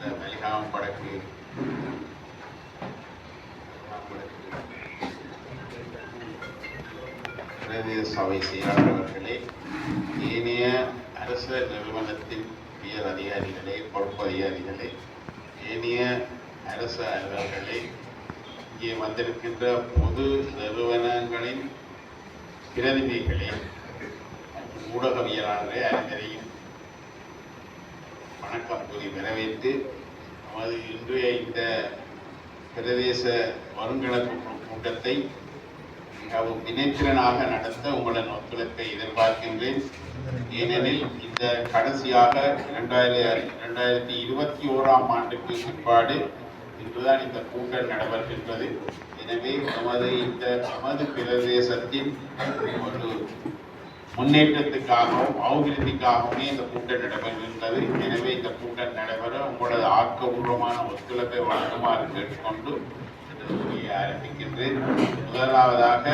இந்த மலிகாமம் வடக்கு பிரதேச சபை செயலாளர் ஏனைய அரசு நிறுவனத்தின் உயர் அதிகாரிகளே பொறுப்பு அதிகாரிகளே ஏனைய அரசு அலுவலர்களே இங்கே வந்திருக்கின்ற பொது நிறுவனங்களின் பிரதிநிதிகளே மற்றும் ஊடகவியலாளர்களே வணக்கம் கூறி வரவேற்று நமது இன்றைய இந்த பிரதேச வருங்கிழப்பு கூட்டத்தை மிகவும் வினைத்திறனாக நடத்த உங்களின் ஒத்துழைப்பை எதிர்பார்க்கின்றேன். ஏனெனில் இந்த கடைசியாக இரண்டாயிரம் இரண்டாயிரத்தி இருபத்தி ஓராம் ஆண்டுக்கு பிற்பாடு இன்றுதான் இந்த கூட்டம் நடைபெறுகின்றது. எனவே நமது இந்த நமது பிரதேசத்தின் ஒரு முன்னேற்றத்துக்காகவும் அபிவிருத்திக்காகவுமே இந்த கூட்டம் நடைபெறுகின்றது எனவே இந்த கூட்டம் நடைபெற உங்களது ஆக்கபூர்வமான ஒத்துழைப்பை வழங்குமாறு கேட்டுக்கொண்டு ஆரம்பிக்கின்றேன். முதலாவதாக